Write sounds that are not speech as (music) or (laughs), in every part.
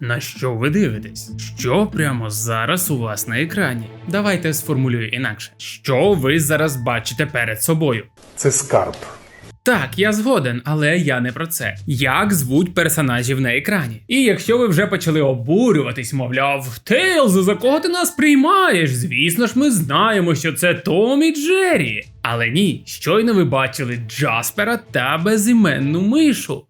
На що ви дивитесь? Що прямо зараз у вас на екрані? Давайте сформулюю інакше. Що ви зараз бачите перед собою? Це скарб. Так, я згоден, але я не про це. Як звуть персонажів на екрані? І якщо ви вже почали обурюватись, мовляв, Тейлз, за кого ти нас приймаєш? Звісно ж, ми знаємо, що це Том і Джері. Але ні, щойно ви бачили Джаспера та безіменну мишу.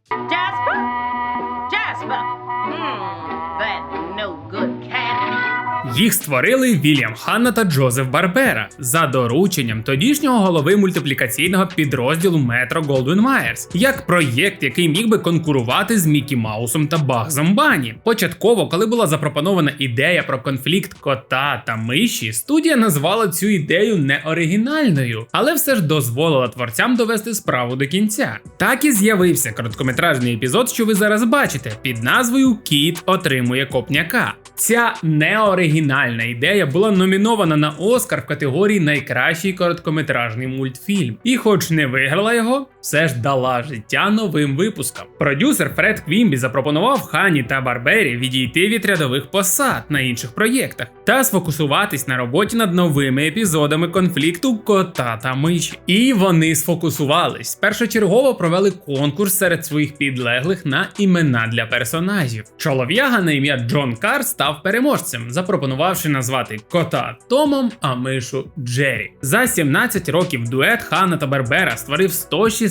Їх створили Вільям Ханна та Джозеф Барбера за дорученням тодішнього голови мультиплікаційного підрозділу Метро Голдвін Майерс, як проєкт, який міг би конкурувати з Мікі Маусом та Багзом Бані. Початково, коли була запропонована ідея про конфлікт кота та миші, студія назвала цю ідею неоригінальною, але все ж дозволила творцям довести справу до кінця. Так і з'явився короткометражний епізод, що ви зараз бачите, під назвою Кіт отримує копняка. Ця неоригінальна ідея була номінована на Оскар в категорії Найкращий короткометражний мультфільм. І, хоч не виграла його, все ж дала життя новим випускам. Продюсер Фред Квімбі запропонував Хані та Барбері відійти від рядових посад на інших проєктах та сфокусуватись на роботі над новими епізодами конфлікту кота та миші. І вони сфокусувались. Першочергово провели конкурс серед своїх підлеглих на імена для персонажів. Чолов'яга на ім'я Джон Кар став переможцем, запропонувавши назвати кота Томом, а мишу Джері. За 17 років дует Хана та Барбера створив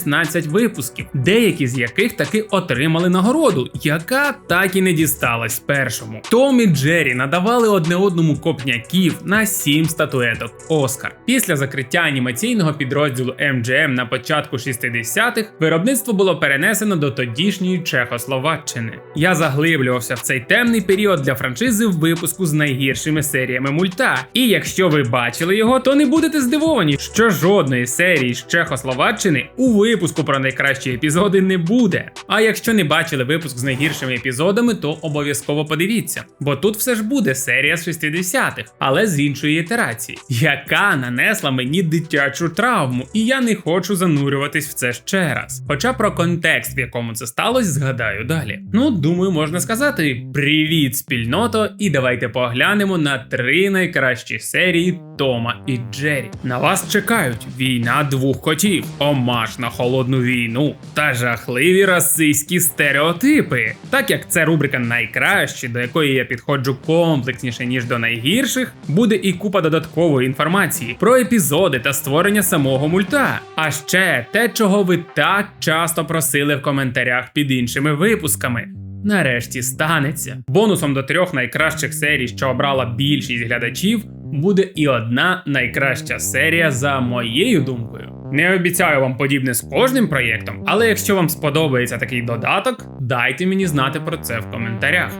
116 випусків, деякі з яких таки отримали нагороду, яка так і не дісталась першому. Том і Джері надавали одне одному копняків на 7 статуеток Оскар. Після закриття анімаційного підрозділу MGM на початку 60-х виробництво було перенесено до тодішньої Чехословаччини. Я заглиблювався в цей темний період для франшизи в випуску з найгіршими серіями мульта. І якщо ви бачили його, то не будете здивовані, що жодної серії з Чехословаччини у випуску про найкращі епізоди не буде. А якщо не бачили випуск з найгіршими епізодами, то обов'язково подивіться, бо тут все ж буде серія з 60-х, але з іншої ітерації, яка нанесла мені дитячу травму, і я не хочу занурюватись в це ще раз. Хоча про контекст, в якому це сталося, згадаю далі. Ну, думаю, можна сказати: привіт, спільното, і давайте поглянемо на три найкращі серії Тома і Джері. На вас чекають війна двох котів, омаж на холодну війну та жахливі расистські стереотипи. Так як це рубрика найкращі, до якої я підходжу комплексніше ніж до найгірших, буде і купа додаткової інформації про епізоди та створення самого мульта. А ще те, чого ви так часто просили в коментарях під іншими випусками. Нарешті станеться. Бонусом до трьох найкращих серій, що обрала більшість глядачів, буде і одна найкраща серія за моєю думкою. Не обіцяю вам подібне з кожним проєктом, але якщо вам сподобається такий додаток, дайте мені знати про це в коментарях.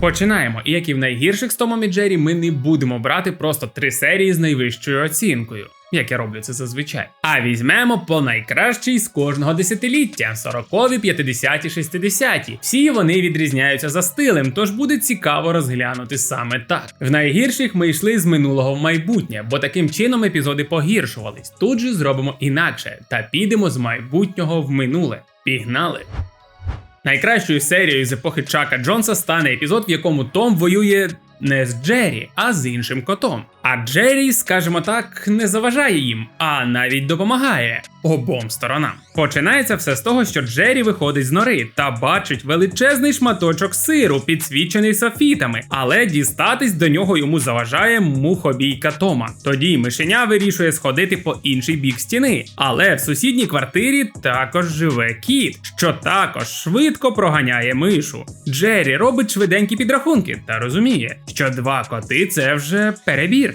Починаємо. І як і в найгірших з Томом і Джері, ми не будемо брати просто три серії з найвищою оцінкою. Як я роблю це зазвичай. А візьмемо по найкращій з кожного десятиліття: 40-ві, 50-ті, 60-ті. Всі вони відрізняються за стилем, тож буде цікаво розглянути саме так. В найгірших ми йшли з минулого в майбутнє, бо таким чином епізоди погіршувались. Тут же зробимо інакше та підемо з майбутнього в минуле. Пігнали! Найкращою серією з епохи Чака Джонса стане епізод, в якому Том воює не з Джері, а з іншим котом. А Джері, скажімо так, не заважає їм, а навіть допомагає обом сторонам. Починається все з того, що Джері виходить з нори та бачить величезний шматочок сиру, підсвічений софітами, але дістатись до нього йому заважає мухобійка Тома. Тоді мишеня вирішує сходити по інший бік стіни, але в сусідній квартирі також живе кіт, що також швидко проганяє мишу. Джері робить швиденькі підрахунки та розуміє, що два коти це вже перебір.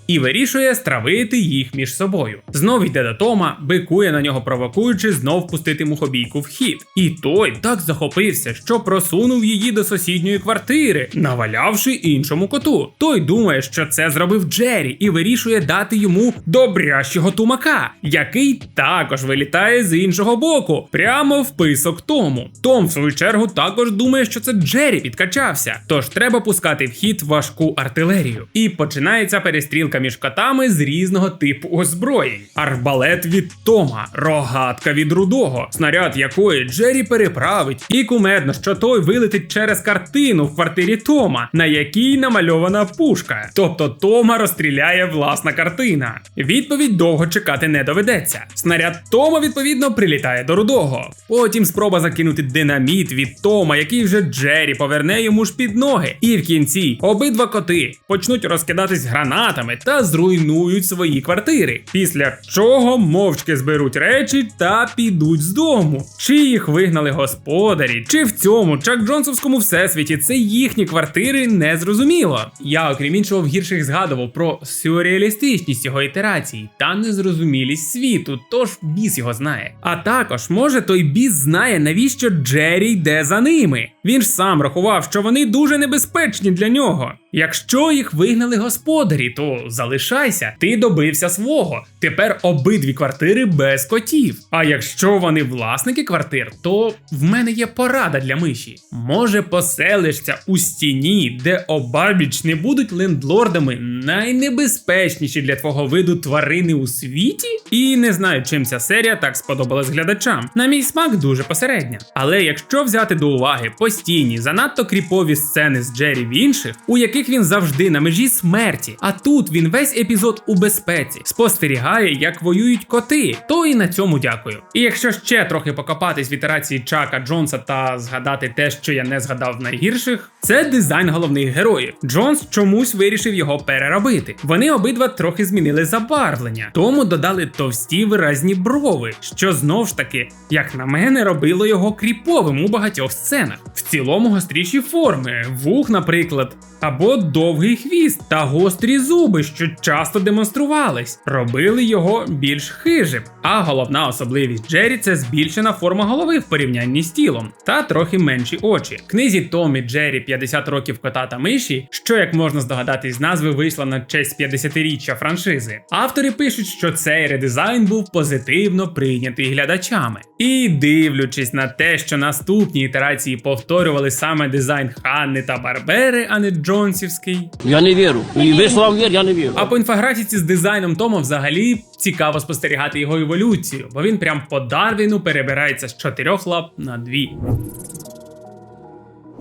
І вирішує стравити їх між собою. Знов йде до Тома, бикує на нього, провокуючи знов пустити мухобійку в хід. І той так захопився, що просунув її до сусідньої квартири, навалявши іншому коту. Той думає, що це зробив Джері, і вирішує дати йому добрящого тумака, який також вилітає з іншого боку, прямо в писок Тому. Том, в свою чергу, також думає, що це Джері підкачався. Тож треба пускати в хід важку артилерію. І починається перестрілка між котами з різного типу озброєнь: арбалет від Тома, рогатка від рудого, снаряд якої Джері переправить, і кумедно, що той вилетить через картину в квартирі Тома, на якій намальована пушка. Тобто Тома розстріляє власна картина. Відповідь довго чекати не доведеться. Снаряд Тома, відповідно, прилітає до рудого. Потім спроба закинути динаміт від Тома, який вже Джері поверне йому ж під ноги. І в кінці обидва коти почнуть розкидатись гранатами та зруйнують свої квартири. Після чого мовчки зберуть речі та підуть з дому. Чи їх вигнали господарі, чи в цьому Чак Джонсовському всесвіті це їхні квартири не зрозуміло. Я, окрім іншого, в гірших згадував про сюрреалістичність його ітерації та незрозумілість світу, тож біс його знає. А також, може, той біс знає, навіщо Джері йде за ними. Він ж сам рахував, що вони дуже небезпечні для нього. Якщо їх вигнали господарі, то залишайся, ти добився свого. Тепер обидві квартири без котів. А якщо вони власники квартир, то в мене є порада для миші. Може, поселишся у стіні, де обабіч не будуть лендлордами найнебезпечніші для твого виду тварини у світі? І не знаю, чим ця серія так сподобалась глядачам. На мій смак дуже посередня. Але якщо взяти до уваги постійні, занадто кріпові сцени з Джері в інших, у яких він завжди на межі смерті, а тут він весь епізод у безпеці, спостерігає, як воюють коти, то і на цьому дякую. І якщо ще трохи покопатись в ітерації Чака Джонса та згадати те, що я не згадав в найгірших, це дизайн головних героїв. Джонс чомусь вирішив його переробити. Вони обидва трохи змінили забарвлення, тому додали товсті виразні брови, що знов ж таки, як на мене, робило його кріповим у багатьох сценах. В цілому гостріші форми, вух, наприклад, або довгий хвіст та гострі зуби, що часто демонструвались, робили його більш хижим. А головна особливість Джері це збільшена форма голови в порівнянні з тілом, та трохи менші очі. В книзі Томі Джері 50 років кота та миші, що як можна здогадатись з назви, вийшла на честь 50-річчя франшизи. Автори пишуть, що цей редизайн був позитивно прийнятий глядачами. І дивлячись на те, що наступні ітерації повторювали саме дизайн Ханни та Барбери, а не Джонсівський. Я не вірю. І ви словам вір, я не вірю. А по інфографіці з дизайном Тома взагалі цікаво спостерігати його еволюцію, бо він прям по Дарвіну перебирається з чотирьох лап на дві.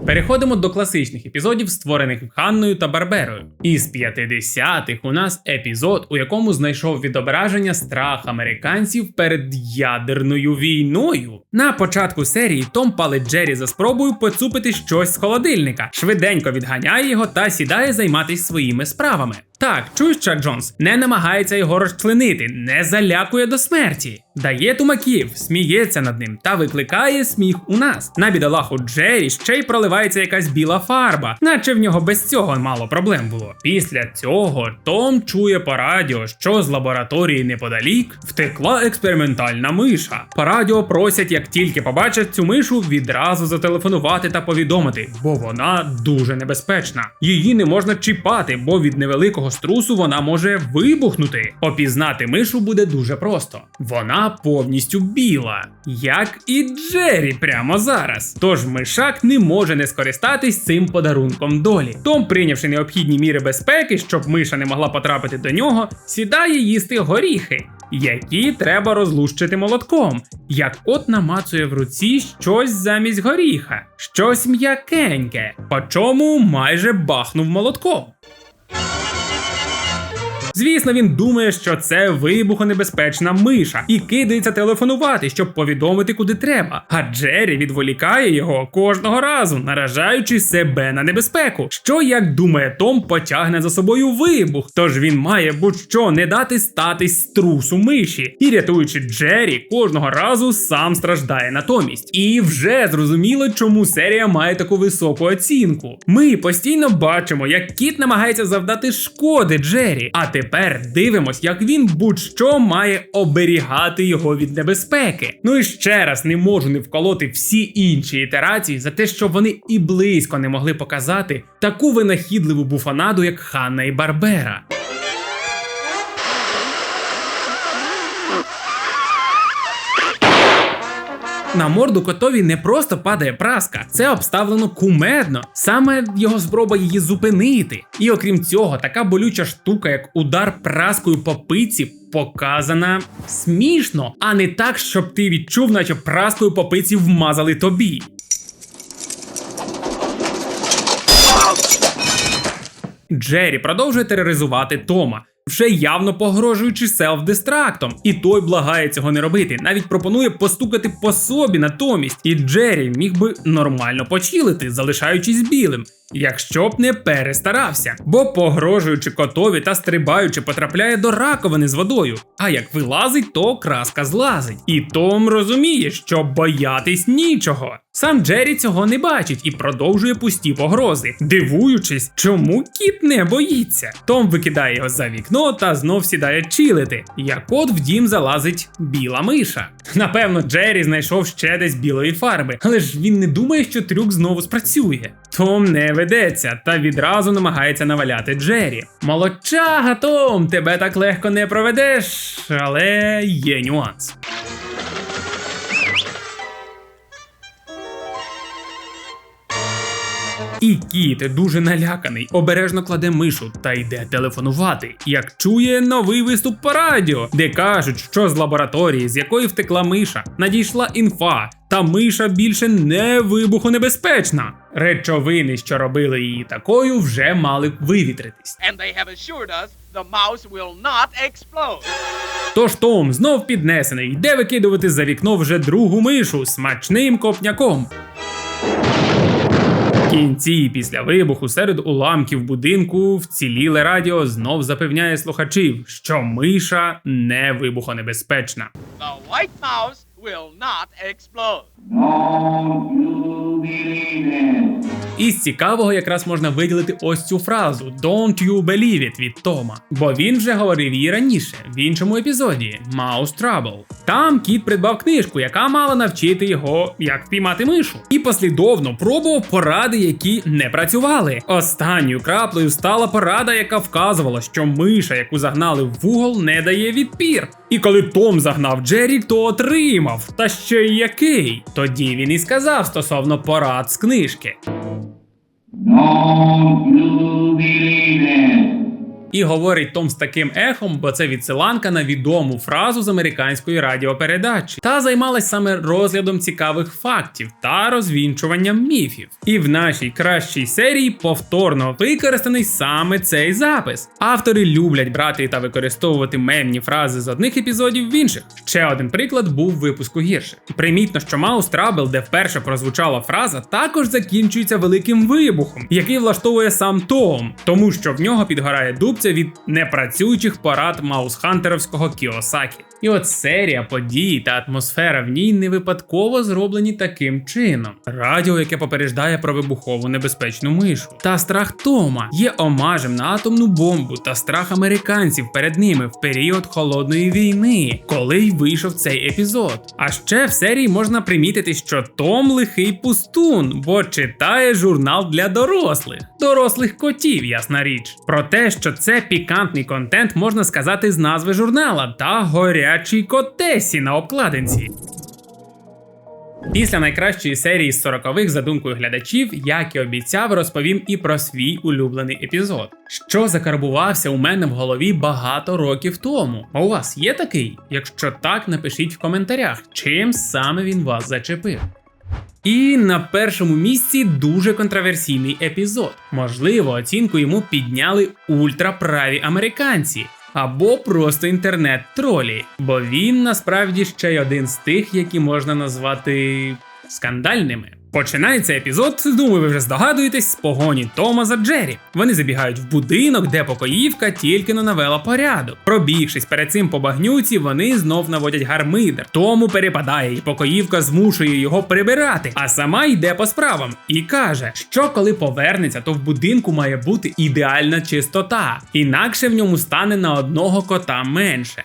Переходимо до класичних епізодів, створених Ханною та Барберою. Із 50-х у нас епізод, у якому знайшов відображення страх американців перед ядерною війною. На початку серії Том палить Джері за спробою поцупити щось з холодильника, швиденько відганяє його та сідає займатися своїми справами. Так, чуєш, Чак Джонс, не намагається його розчленити, не залякує до смерті. Дає тумаків, сміється над ним та викликає сміх у нас. На бідолаху Джері ще й проливається якась біла фарба, наче в нього без цього мало проблем було. Після цього Том чує по радіо, що з лабораторії неподалік втекла експериментальна миша. По радіо просять, як тільки побачать цю мишу, відразу зателефонувати та повідомити, бо вона дуже небезпечна. Її не можна чіпати, бо від невеликого струсу вона може вибухнути. Опізнати мишу буде дуже просто. Вона повністю біла, як і Джері прямо зараз. Тож мишак не може не скористатись цим подарунком долі. Том, прийнявши необхідні міри безпеки, щоб миша не могла потрапити до нього, сідає їсти горіхи. Які треба розлущити молотком, як от намацує в руці щось замість горіха, щось м'якеньке, по чому майже бахнув молотком. Звісно, він думає, що це вибухонебезпечна миша і кидається телефонувати, щоб повідомити, куди треба. А Джері відволікає його кожного разу, наражаючи себе на небезпеку. Що, як думає Том, потягне за собою вибух. Тож він має будь-що не дати статись струсу миші. І рятуючи Джері, кожного разу сам страждає натомість. І вже зрозуміло, чому серія має таку високу оцінку. Ми постійно бачимо, як кіт намагається завдати шкоди Джері. А тепер дивимось, як він будь-що має оберігати його від небезпеки. Ну і ще раз не можу не вколоти всі інші ітерації за те, що вони і близько не могли показати таку винахідливу буфанаду, як Ханна і Барбера. На морду котові не просто падає праска, це обставлено кумедно. Саме його спроба її зупинити. І окрім цього, така болюча штука, як удар праскою по пиці, показана смішно, а не так, щоб ти відчув, наче праскою по пиці вмазали тобі. Джері продовжує тероризувати Тома. Вже явно погрожуючи селф-дистрактом, і той благає цього не робити. Навіть пропонує постукати по собі натомість. І Джері міг би нормально почілити, залишаючись білим, якщо б не перестарався. Бо погрожуючи котові та стрибаючи, потрапляє до раковини з водою. А як вилазить, то краска злазить. І Том розуміє, що боятись нічого. Сам Джері цього не бачить і продовжує пусті погрози, дивуючись, чому кіт не боїться. Том викидає його за вікно та знов сідає чилити. Як от в дім залазить біла миша. Напевно, Джері знайшов ще десь білої фарби, але ж він не думає, що трюк знову спрацює. Том не ведеться та відразу намагається наваляти Джері. Молодчага, Том, тебе так легко не проведеш, але є нюанс. І кіт дуже наляканий, обережно кладе мишу та йде телефонувати, як чує новий виступ по радіо, де кажуть, що з лабораторії, з якої втекла миша, надійшла інфа, та миша більше не вибухонебезпечна. Речовини, що робили її такою, вже мали б вивітритись. and they have assured us the mouse will not explode. Тож Том знов піднесений, йде викидувати за вікно вже другу мишу смачним копняком. В кінці, після вибуху, серед уламків будинку вціліле радіо знов запевняє слухачів, що миша не вибухонебезпечна. The white mouse will not explode. Із цікавого якраз можна виділити ось цю фразу Don't you believe it від Тома. Бо він вже говорив її раніше, в іншому епізоді Mouse Trouble. Там кіт придбав книжку, яка мала навчити його, як впіймати мишу, і послідовно пробував поради, які не працювали. Останньою краплею стала порада, яка вказувала, що миша, яку загнали в вугол, не дає відпір. І коли Том загнав Джері, то отримав. Та ще й який. Тоді він і сказав стосовно порад з книжки. І говорить Том з таким ехом, бо це відсиланка на відому фразу з американської радіопередачі, та займалась саме розглядом цікавих фактів та розвінчуванням міфів. І в нашій кращій серії повторно використаний саме цей запис. Автори люблять брати та використовувати мемні фрази з одних епізодів в інших. Ще один приклад був випуску гірше. Примітно, що Mouse Trouble, де вперше прозвучала фраза, також закінчується великим вибухом, який влаштовує сам Том, тому що в нього підгорає дубця від непрацюючих порад маусхантеровського Кіосакі. І от серія подій та атмосфера в ній не випадково зроблені таким чином. Радіо, яке попереджає про вибухову небезпечну мишу, та страх Тома є омажем на атомну бомбу та страх американців перед ними в період холодної війни, коли й вийшов цей епізод. А ще в серії можна примітити, що Том лихий пустун, бо читає журнал для дорослих, дорослих котів, ясна річ. Про те, що це пікантний контент, можна сказати з назви журнала та горячий котесі на обкладинці. Після найкращої серії з 40-х, за думкою глядачів, як і обіцяв, розповім і про свій улюблений епізод, що закарбувався у мене в голові багато років тому. А у вас є такий? Якщо так, напишіть в коментарях, чим саме він вас зачепив. І на першому місці дуже контроверсійний епізод. Можливо, оцінку йому підняли ультраправі американці. Або просто інтернет-тролі, бо він насправді ще й один з тих, які можна назвати скандальними. Починається епізод, думаю, ви вже здогадуєтесь, з погоні Тома за Джері. Вони забігають в будинок, де покоївка тільки но навела порядок. Пробігшись перед цим по багнюці, вони знов наводять гармидер. Тому перепадає, і покоївка змушує його прибирати, а сама йде по справам і каже, що коли повернеться, то в будинку має бути ідеальна чистота, інакше в ньому стане на одного кота менше.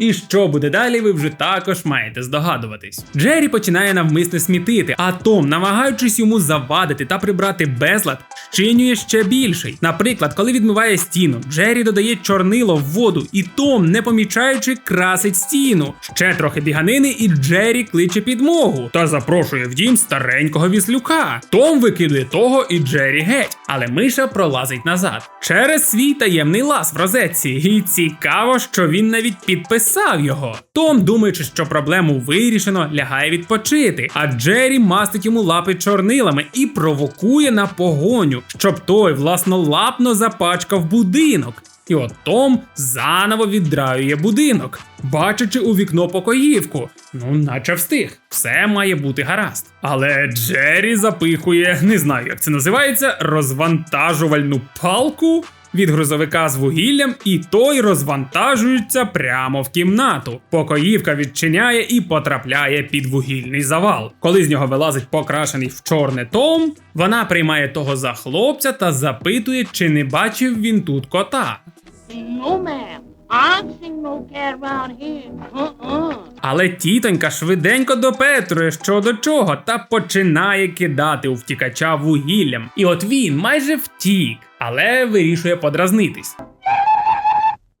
І що буде далі, ви вже також маєте здогадуватись. Джері починає навмисне смітити, а Том, намагаючись йому завадити та прибрати безлад, щинює ще більший. Наприклад, коли відмиває стіну, Джері додає чорнило в воду, і Том, не помічаючи, красить стіну. Ще трохи біганини, і Джері кличе підмогу та запрошує в дім старенького віслюка. Том викидує того і Джері геть, але миша пролазить назад через свій таємний лаз в розетці. І цікаво, що він навіть підписав його. Том, думаючи, що проблему вирішено, лягає відпочити, а Джері мастить йому лапи чорнилами і провокує на погоню, щоб той власнолапно запачкав будинок. І от Том заново віддраює будинок, бачачи у вікно покоївку. Ну, наче встиг, все має бути гаразд. Але Джері запихує, не знаю, як це називається, розвантажувальну палку від грузовика з вугіллям, і той розвантажується прямо в кімнату. Покоївка відчиняє і потрапляє під вугільний завал. Коли з нього вилазить покрашений в чорне Том, вона приймає того за хлопця та запитує, чи не бачив він тут кота. No, ma'am. Але тітонька швиденько допетрує що до чого та починає кидати у втікача вугіллям. І от він майже втік, але вирішує подразнитись.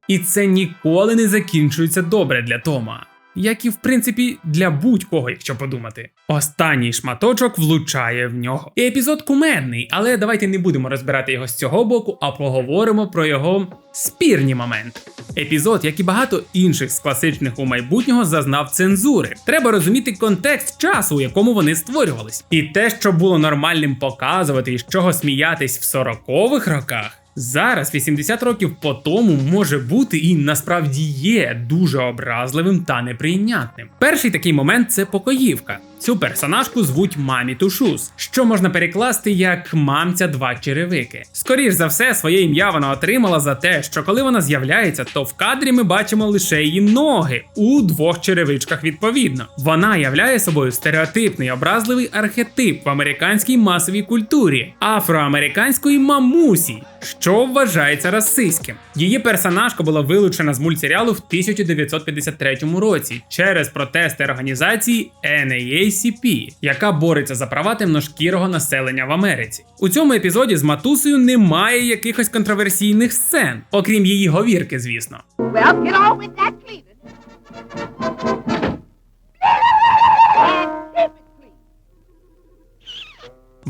І це ніколи не закінчується добре для Тома. Як і в принципі для будь-кого, якщо подумати. Останній шматочок влучає в нього. І епізод кумедний, але давайте не будемо розбирати його з цього боку, а поговоримо про його спірні моменти. Епізод, як і багато інших з класичних у майбутнього, зазнав цензури. Треба розуміти контекст часу, у якому вони створювались. І те, що було нормальним показувати і з чого сміятись в 40-х роках. Зараз, 80 років по тому, може бути і насправді є дуже образливим та неприйнятним. Перший такий момент це покоївка. Цю персонажку звуть Мамі Тушус, що можна перекласти як мамця два черевики. Скоріш за все, своє ім'я вона отримала за те, що коли вона з'являється, то в кадрі ми бачимо лише її ноги у двох черевичках відповідно. Вона являє собою стереотипний образливий архетип в американській масовій культурі афроамериканської мамусі, що вважається расистським. Її персонажка була вилучена з мультсеріалу в 1953 році через протести організації NAACP, яка бореться за права темношкірого населення в Америці. У цьому епізоді з матусею немає якихось контроверсійних сцен, окрім її говірки, звісно. Well, get on with that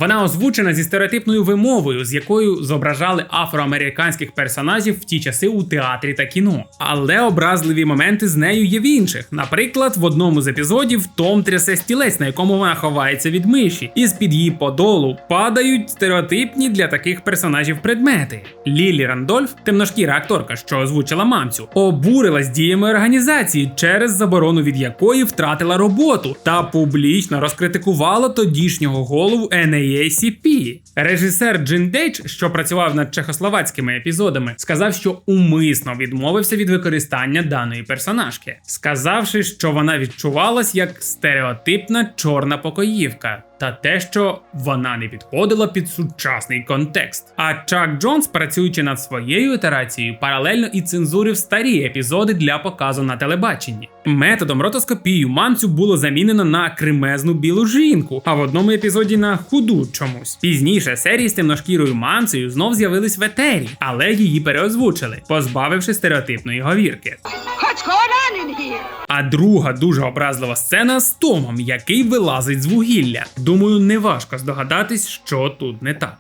Вона озвучена зі стереотипною вимовою, з якою зображали афроамериканських персонажів в ті часи у театрі та кіно. Але образливі моменти з нею є в інших. Наприклад, в одному з епізодів Том трясе стілець, на якому вона ховається від миші, і з-під її подолу падають стереотипні для таких персонажів предмети. Лілі Рандольф, темношкіра акторка, що озвучила мамцю, обурилась діями організації, через заборону від якої втратила роботу, та публічно розкритикувала тодішнього голову NAACP. Режисер Джин Дейч, що працював над чехословацькими епізодами, сказав, що умисно відмовився від використання даної персонажки, сказавши, що вона відчувалась як стереотипна чорна покоївка. Та те, що вона не підходила під сучасний контекст. А Чак Джонс, працюючи над своєю ітерацією, паралельно і цензурив старі епізоди для показу на телебаченні. Методом ротоскопію мамцю було замінено на кремезну білу жінку, а в одному епізоді на худу чомусь. Пізніше серії з темношкірою мамцею знов з'явились в етері, але її переозвучили, позбавивши стереотипної говірки. What's going on in here? А друга дуже образлива сцена з Томом, який вилазить з вугілля. Думаю, не важко здогадатись, що тут не так.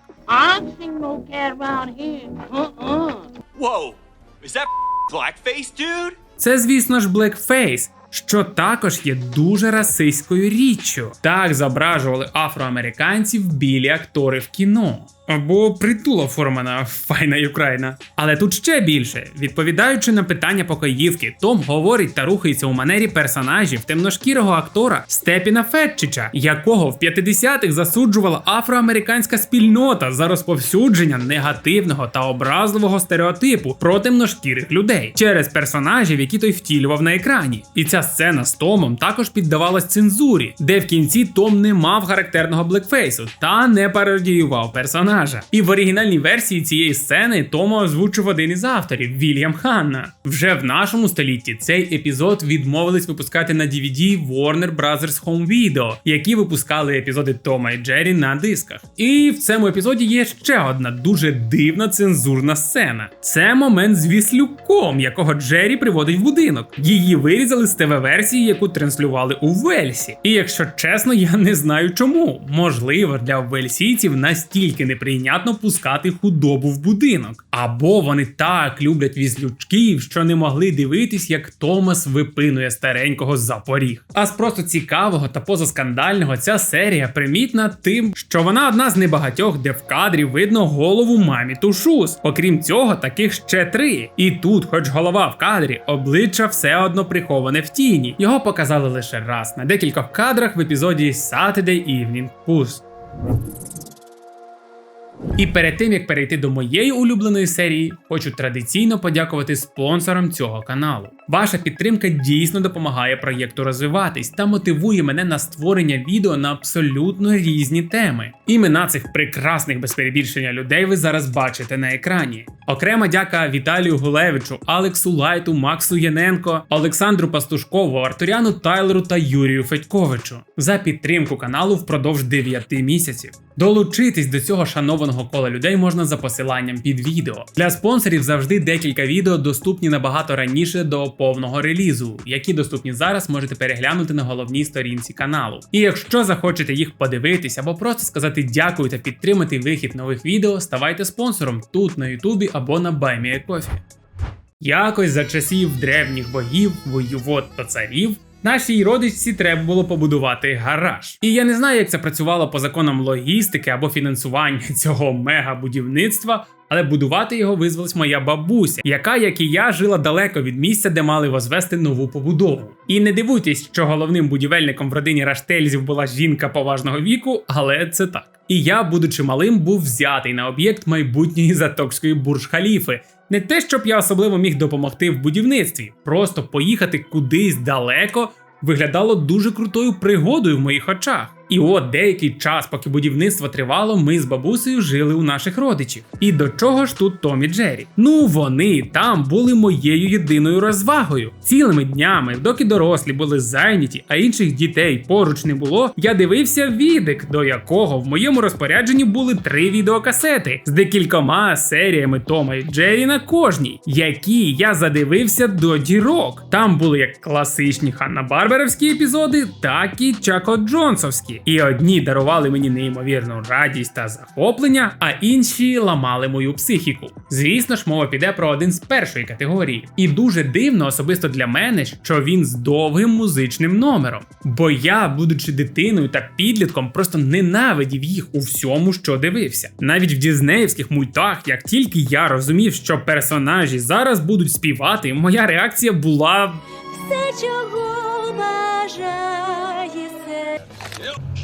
Uh-uh. Whoa, is that blackface, dude? Це, звісно ж, Blackface, що також є дуже расистською річчю. Так зображували афроамериканців білі актори в кіно. Або притула формана файна Україна. Але тут ще більше. Відповідаючи на питання покоївки, Том говорить та рухається у манері персонажів темношкірого актора Степіна Фетчича, якого в 50-х засуджувала афроамериканська спільнота за розповсюдження негативного та образливого стереотипу про темношкірих людей через персонажів, які той втілював на екрані. І ця сцена з Томом також піддавалась цензурі, де в кінці Том не мав характерного блекфейсу та не пародіював персонажів. Персонажа. І в оригінальній версії цієї сцени Тома озвучив один із авторів Вільям Ханна. Вже в нашому столітті цей епізод відмовились випускати на DVD Warner Brothers Home Video, які випускали епізоди Тома і Джері на дисках. І в цьому епізоді є ще одна дуже дивна цензурна сцена. Це момент з віслюком, якого Джері приводить в будинок. Її вирізали з ТВ-версії, яку транслювали у Вельсі. І якщо чесно, я не знаю чому. Можливо, для вельсійців настільки неприйнятно пускати худобу в будинок. Або вони так люблять віслючків, що не могли дивитись, як Томас випинує старенького за поріг. А з просто цікавого та позаскандального ця серія примітна тим, що вона одна з небагатьох, де в кадрі видно голову мамі Тушус. Окрім цього, таких ще три. І тут, хоч голова в кадрі, обличчя все одно приховане в тіні. Його показали лише раз на декількох кадрах в епізоді Saturday Evening Pulse. І перед тим як перейти до моєї улюбленої серії, хочу традиційно подякувати спонсорам цього каналу. Ваша підтримка дійсно допомагає проєкту розвиватись та мотивує мене на створення відео на абсолютно різні теми. Імена цих прекрасних без перебільшення людей ви зараз бачите на екрані. Окрема дяка Віталію Гулевичу, Алексу Лайту, Максу Яненко, Олександру Пастушкову, Артуряну Тайлеру та Юрію Федьковичу за підтримку каналу впродовж 9 місяців. Долучитись до цього шанованого кола людей можна за посиланням під відео. Для спонсорів завжди декілька відео доступні набагато раніше до повного релізу, які доступні зараз можете переглянути на головній сторінці каналу. І якщо захочете їх подивитись або просто сказати дякую та підтримати вихід нових відео, ставайте спонсором тут на Ютубі або на BuyMeACoffee. Якось за часів древніх богів, воєвод та царів. Нашій родичці треба було побудувати гараж. І я не знаю, як це працювало по законам логістики або фінансування (laughs) цього мега-будівництва, але будувати його визвалась моя бабуся, яка, як і я, жила далеко від місця, де мали возвести нову побудову. І не дивуйтесь, що головним будівельником в родині Раштельзів була жінка поважного віку, але це так. І я, будучи малим, був взятий на об'єкт майбутньої затокської бурж-халіфи. Не те, щоб я особливо міг допомогти в будівництві, просто поїхати кудись далеко виглядало дуже крутою пригодою в моїх очах. І от деякий час, поки будівництво тривало, ми з бабусею жили у наших родичів. І до чого ж тут Том і Джері? Ну вони там були моєю єдиною розвагою. Цілими днями, доки дорослі були зайняті, а інших дітей поруч не було, я дивився відик, до якого в моєму розпорядженні були три відеокасети з декількома серіями Тома і Джері на кожній, які я задивився до дірок. Там були як класичні Ханна Барберовські епізоди, так і Чако Джонсовські. І одні дарували мені неймовірну радість та захоплення, а інші ламали мою психіку. Звісно ж, мова піде про один з першої категорії. І дуже дивно, особисто для мене, що він з довгим музичним номером. Бо я, будучи дитиною та підлітком, просто ненавидів їх у всьому, що дивився. Навіть в дізнеївських мультах, як тільки я розумів, що персонажі зараз будуть співати, моя реакція була все, чого серце.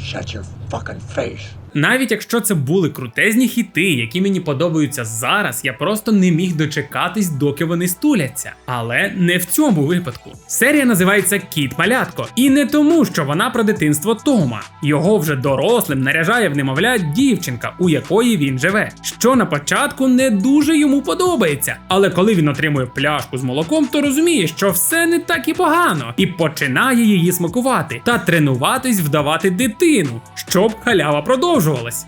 Shut your fucking face. Навіть якщо це були крутезні хіти, які мені подобаються зараз, я просто не міг дочекатись, доки вони стуляться. Але не в цьому випадку. Серія називається Кіт Малятко, і не тому, що вона про дитинство Тома. Його вже дорослим наряжає в немовля дівчинка, у якої він живе. Що на початку не дуже йому подобається. Але коли він отримує пляшку з молоком, то розуміє, що все не так і погано, і починає її смакувати та тренуватись вдавати дитину, щоб халява продовжувалась.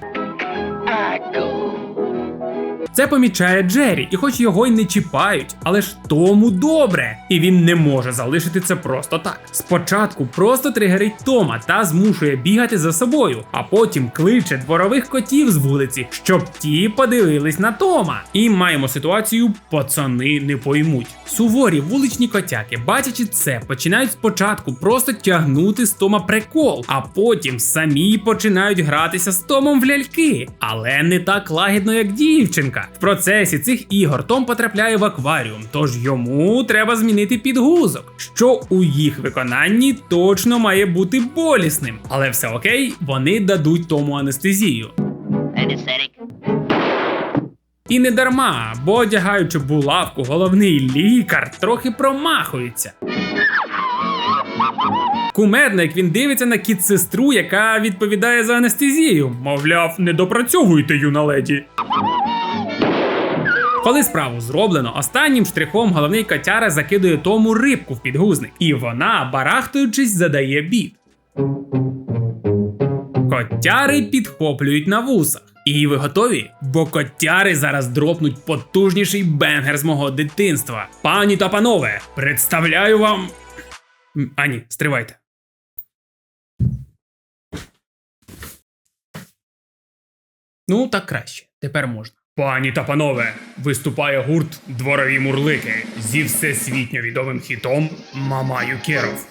Це помічає Джері, і хоч його й не чіпають, але ж тому добре. І він не може залишити це просто так. Спочатку просто тригерить Тома та змушує бігати за собою, а потім кличе дворових котів з вулиці, щоб ті подивились на Тома. І маємо ситуацію пацани не поймуть. Суворі вуличні котяки, бачачи це, починають спочатку просто тягнути з Тома прикол, а потім самі починають гратися з Томом в ляльки. Але не так лагідно, як дівчинка. В процесі цих ігор Том потрапляє в акваріум, тож йому треба змінити підгузок, що у їх виконанні точно має бути болісним. Але все окей, вони дадуть Тому анестезію. Anesthetic. І не дарма, бо одягаючи булавку, головний лікар трохи промахується. кумедно, як він дивиться на кіт-сестру, яка відповідає за анестезію. Мовляв, не допрацьовуйте, юна леді. Коли справу зроблено, останнім штрихом головний котяра закидує тому рибку в підгузник, і вона, барахтуючись, задає бід. Котяри підхоплюють на вусах. І ви готові? Бо котяри зараз дропнуть потужніший бенгер з мого дитинства. Пані та панове, представляю вам. М, А ні, стривайте. Ну, так краще. Тепер можна. Пані та панове, виступає гурт Дворові мурлики зі всесвітньо відомим хітом Мама Юкеров.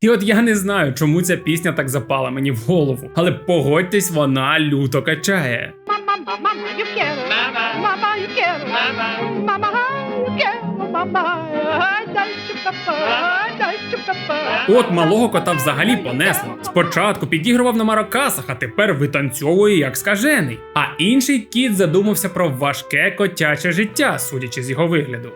І от я не знаю, чому ця пісня так запала мені в голову, але погодьтесь, вона люто качає. Mama, mama, you quiero. Mama, you quiero. Mama, you quiero. От малого кота взагалі понесло. Спочатку підігрував на маракасах, а тепер витанцьовує як скажений. А інший кіт задумався про важке котяче життя, судячи з його вигляду.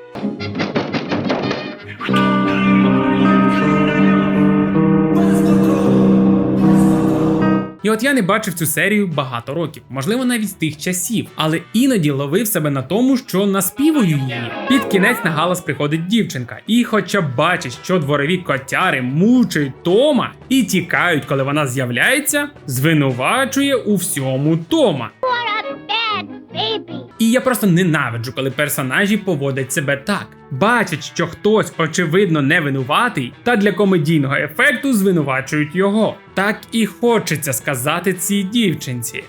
І от я не бачив цю серію багато років, можливо, навіть з тих часів, але іноді ловив себе на тому, що наспівую її. Під кінець на галас приходить дівчинка, і хоча бачить, що дворові котяри мучають Тома і тікають, коли вона з'являється, звинувачує у всьому Тома. І я просто ненавиджу, коли персонажі поводять себе так. Бачать, що хтось очевидно не винуватий, та для комедійного ефекту звинувачують його. Так і хочеться сказати цій дівчинці.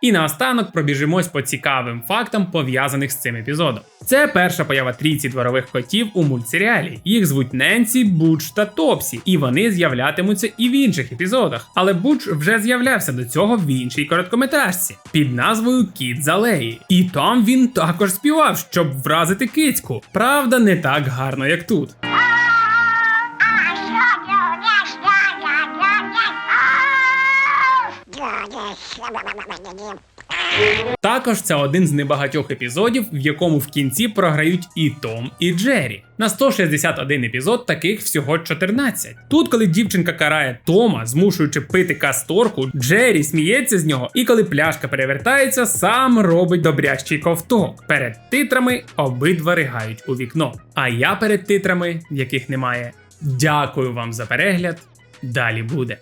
І наостанок пробіжимось по цікавим фактам, пов'язаних з цим епізодом. Це перша поява трійці дворових котів у мультсеріалі. Їх звуть Ненсі, Буч та Топсі, і вони з'являтимуться і в інших епізодах. Але Буч вже з'являвся до цього в іншій короткометражці під назвою Кіт з алеї. І там він також співав, щоб вразити кицьку. Правда, не так гарно, як тут. Також це один з небагатьох епізодів, в якому в кінці програють і Том, і Джері. На 161 епізод таких всього 14. Тут, коли дівчинка карає Тома, змушуючи пити касторку, Джері сміється з нього, і коли пляшка перевертається, сам робить добрячий ковток. Перед титрами обидва ригають у вікно. А я перед титрами, яких немає. Дякую вам за перегляд. Далі буде.